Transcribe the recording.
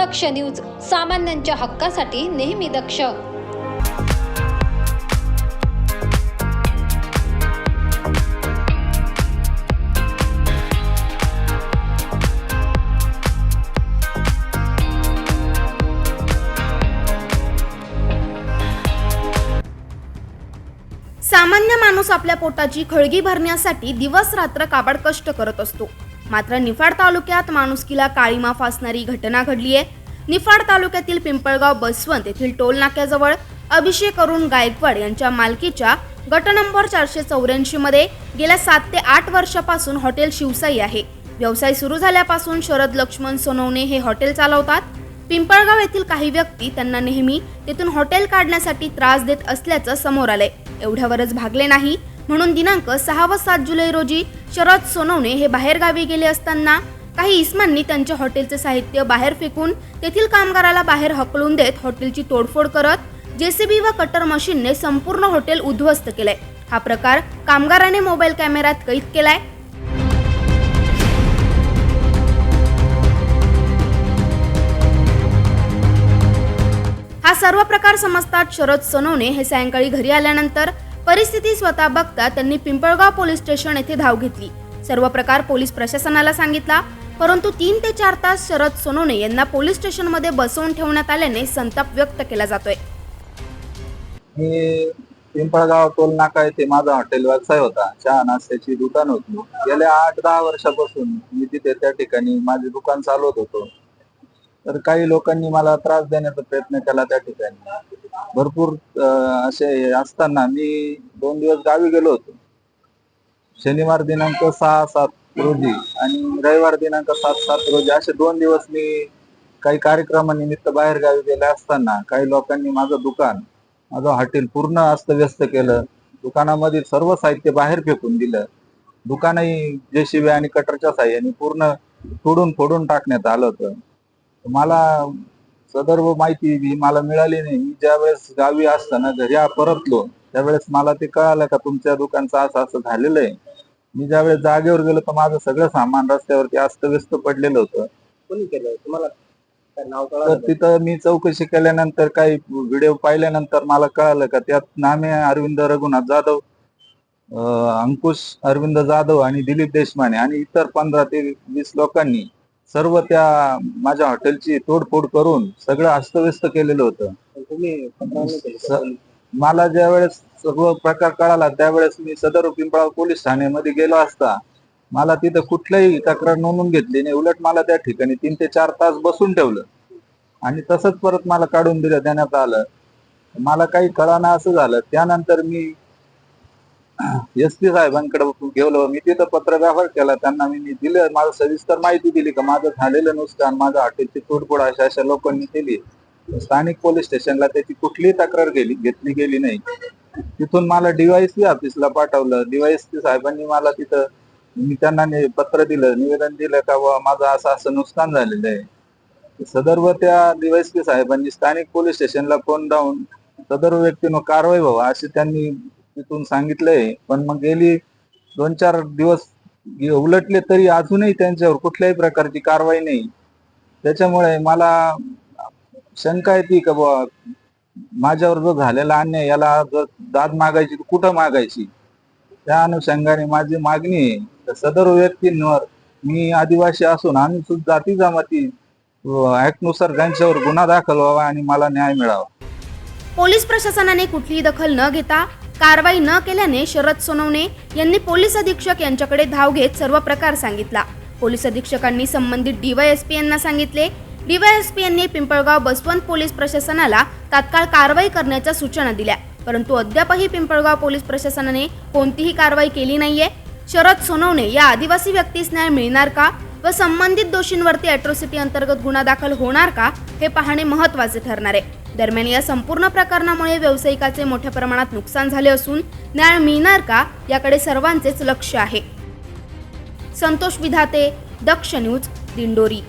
दक्ष news सामान्यांच्या हक्कासाठी नेहमी दक्ष. सामान्य माणूस आपल्या पोटाची खळगी भरण्यासाठी दिवस रात्र काबाड कष्ट करत असतो. मात्र निफाड तालुक्यात माणुसकीला काळीमा फासणारी घटना घडली आहे. निफाड तालुक्यातील पिंपळगाव बसवंत येथील टोल नाक्याजवळ अभिषेक अरुण गायकवाड यांच्या मालकीच्या गट नंबर चारशे चौऱ्याऐंशी मध्ये गेल्या सात ते आठ वर्षापासून हॉटेल शिवसाई आहे. व्यवसाय सुरू झाल्यापासून शरद लक्ष्मण सोनवणे हे हॉटेल चालवतात. पिंपळगाव येथील काही व्यक्ती त्यांना नेहमी तेथून हॉटेल काढण्यासाठी त्रास देत असल्याचं समोर आलंय. एवढ्यावरच भागले नाही. म्हणून दिनांक सहा व सात जुलै रोजी शरद सोनवणे हे बाहेरगावी गेले असताना काही इस्मांनी त्यांच्या हॉटेलचे साहित्य बाहेर फेकून तेथील कामगाराला बाहेर हकलून देत हॉटेलची तोडफोड करत जेसीबी व कटर मशीनने संपूर्ण हॉटेल उद्ध्वस्त केलंय. हा प्रकार कामगाराने मोबाईल कॅमेऱ्यात कैद केलाय. हा सर्व प्रकार समजतात शरद सोनवणे हे सायंकाळी घरी आल्यानंतर परिस्थिती स्वतः बघता त्यांनी पिंपळगाव पोलीस स्टेशन येथे धाव घेतली. सर्व प्रकार पोलीस प्रशासनाला सांगितला परंतु तीन ते चार तास शरद सोनवणे यांना पोलीस स्टेशनमध्ये बसवून ठेवण्यात आल्याने संताप व्यक्त केला जातोय. मी पिंपळगाव टोल नाका येथे माझा हॉटेल व्यवसाय होता. चहा नाश्त्याची दुकान होती. गेल्या आठ दहा वर्षापासून मी तिथे त्या ठिकाणी माझे दुकान चालवत होतो. तर काही लोकांनी मला त्रास देण्याचा प्रयत्न केला त्या ठिकाणी. भरपूर असे असताना मी दोन दिवस गावी गेलो होतो. शनिवार दिनांक सहा सात रोजी आणि रविवार दिनांक सात सात रोजी असे दोन दिवस मी काही कार्यक्रमानिमित्त बाहेर गावी गेले असताना काही लोकांनी माझं दुकान माझं हॉटेल पूर्ण अस्तव्यस्त केलं. दुकानामधील सर्व साहित्य बाहेर फेकून दिलं. दुकानही जेसीबी आणि कटरच्या साह्याने पूर्ण तोडून फोडून टाकण्यात आलं होतं. मला सदर्भ माहिती मला मिळाली नाही. मी ज्यावेळेस गावी असताना घरी परतलो त्यावेळेस मला ते कळालं का तुमच्या दुकानचं असं असं झालेलं आहे. मी ज्यावेळेस जागेवर गेलो तर माझं सगळं सामान रस्त्यावरती अस्तव्यस्त पडलेलं होतं. कोणी केलं तुम्हाला तर? तिथं मी चौकशी केल्यानंतर काही व्हिडिओ पाहिल्यानंतर मला कळालं का त्यात नामे अरविंद रघुनाथ जाधव अंकुश अरविंद जाधव आणि दिलीप देशमाने आणि इतर पंधरा ते वीस लोकांनी सर्व त्या माझ्या हॉटेलची तोडफोड करून सगळं अस्तव्यस्त केलेलं होतं. मला ज्यावेळेस सर्व प्रकार कळाला त्यावेळेस मी सदर पिंपळा पोलीस ठाण्यामध्ये गेलो असता मला तिथं कुठल्याही तक्रार नोंदवून घेतली नाही. उलट मला त्या ठिकाणी तीन ते चार तास बसून ठेवलं. आणि तसंच परत मला काढून दिलं देण्यात आलं. मला काही कळाना असं झालं. त्यानंतर मी एस पी साहेबांकडे गेलो. मी तिथं पत्र व्यवहार केला. त्यांना मी दिलं. माझं सविस्तर माहिती दिली का माझं झालेलं नुकसान माझ्या हॉटेलची तोडफोड अशा अशा लोकांनी केली. स्थानिक पोलीस स्टेशनला त्याची कुठलीही तक्रार गेली घेतली गेली नाही. तिथून मला डीवायसी ऑफिसला पाठवलं. डीवायसी साहेबांनी मला तिथं मी त्यांना पत्र दिलं. निवेदन दिलं का बुवा माझं असं असं नुकसान झालेलं आहे. सदर्व त्या डीवायसी साहेबांनी स्थानिक पोलीस स्टेशनला फोन लावून सदर्व व्यक्तीनं कारवाई व्हावा अशी त्यांनी तिथून सांगितलंय. पण मग गेली दोन चार दिवस उलटले तरी अजूनही त्यांच्यावर कुठल्याही प्रकारची कारवाई नाही. त्याच्यामुळे मला शंका येते का बुवा माझ्यावर जो झालेला अन्याय याला जर दाद मागायची तर कुठं मागायची? त्या अनुषंगाने माझी मागणी आहे. तर सदर व्यक्तींवर मी आदिवासी असून आम्ही सुद्धा जाती जमाती ऍक्टनुसार त्यांच्यावर गुन्हा दाखल व्हावा आणि मला न्याय मिळावा. पोलीस प्रशासनाने कुठलीही दखल न घेता कारवाई न केल्याने शरद सोनवणे यांनी पोलीस अधीक्षक यांच्याकडे धाव घेत सर्व प्रकार सांगितला. पोलीस अधीक्षकांनी संबंधित डीवायएसपी यांना सांगितले. डीवायएसपी यांनी पिंपळगाव बसवंत पोलीस प्रशासनाला तात्काळ कारवाई करण्याच्या सूचना दिल्या. परंतु अद्यापही पिंपळगाव पोलीस प्रशासनाने कोणतीही कारवाई केली नाहीये. शरद सोनवणे या आदिवासी व्यक्तीस न्याय मिळणार का व संबंधित दोषींवरती अॅट्रॉसिटी अंतर्गत गुन्हा दाखल होणार का हे पाहणे महत्त्वाचे ठरणार आहे. दरम्यान या संपूर्ण प्रकरणामुळे व्यावसायिकाचे मोठ्या प्रमाणात नुकसान झाले असून न्याय मिळणार का याकडे सर्वांचेच लक्ष आहे. संतोष विधाते दक्ष न्यूज दिंडोरी.